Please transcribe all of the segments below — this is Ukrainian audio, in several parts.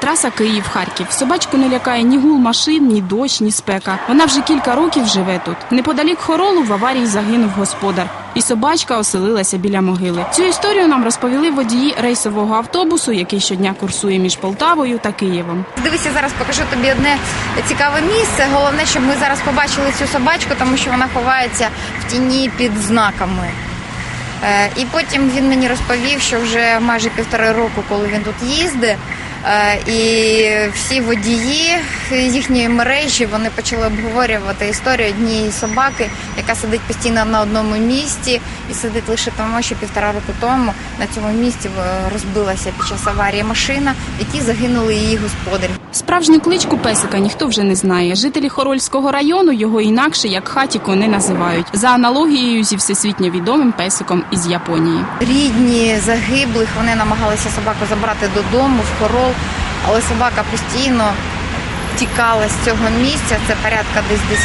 Траса Київ-Харків. Собачку не лякає ні гул машин, ні дощ, ні спека. Вона вже кілька років живе тут. Неподалік хоролу в аварії загинув господар. І собачка оселилася біля могили. Цю історію нам розповіли водії рейсового автобусу, який щодня курсує між Полтавою та Києвом. Дивися, зараз покажу тобі одне цікаве місце. Головне, щоб ми зараз побачили цю собачку, тому що вона ховається в тіні під знаками. Е, І потім він мені розповів, що вже майже півтори року, коли він тут їздить, і всі водії їхньої мережі вони почали обговорювати історію однієї собаки, яка сидить постійно на одному місці і сидить лише тому, що півтора року тому на цьому місці е, розбилася під час аварії машина, в якій загинули її господарі. Справжню кличку песика ніхто вже не знає. Жителі Хорольського району його інакше як хатіко не називають за аналогією зі всесвітньо відомим песиком із Японії. Рідні загиблих вони намагалися собаку забрати додому в хорол, але собака постійно тікала з цього місця. Це порядка десь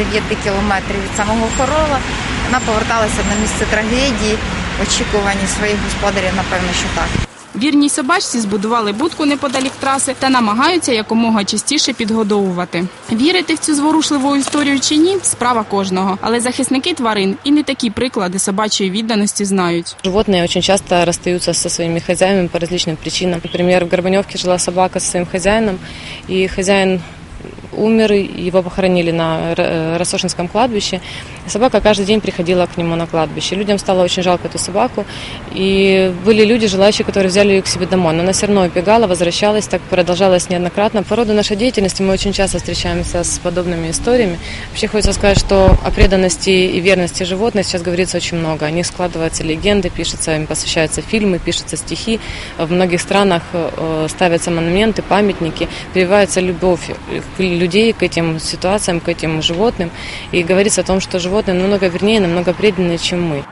10-9 кілометрів від самого корола, Вона поверталася на місце трагедії очікувані своїх господарів, напевно, що так. Вірній собачці збудували будку неподалік траси та намагаються якомога частіше підгодовувати. Вірити в цю зворушливу історію чи ні справа кожного. Але захисники тварин і не такі приклади собачої відданості знають. Животні дуже часто розстаються зі своїми хазяїнами по різним причинам. Наприклад, в Горбаневке жила собака зі своїм хазяїном, і хозяин умер, его похоронили на Р- Рассошинском кладбище. Собака каждый день приходила к нему на кладбище. Людям стало очень жалко эту собаку. И были люди, желающие, которые взяли ее к себе домой. Но она все равно убегала, возвращалась, так продолжалось неоднократно. По роду нашей деятельности мы очень часто встречаемся с подобными историями. Вообще хочется сказать, что о преданности и верности животных сейчас говорится очень много. О них складываются легенды, пишутся, им посвящаются фильмы, пишутся стихи. В многих странах э, ставятся монументы, памятники, прививается любовь людей к этим ситуациям, к этим животным. И говорится о том, что животные намного вернее, намного преданнее, чем мы.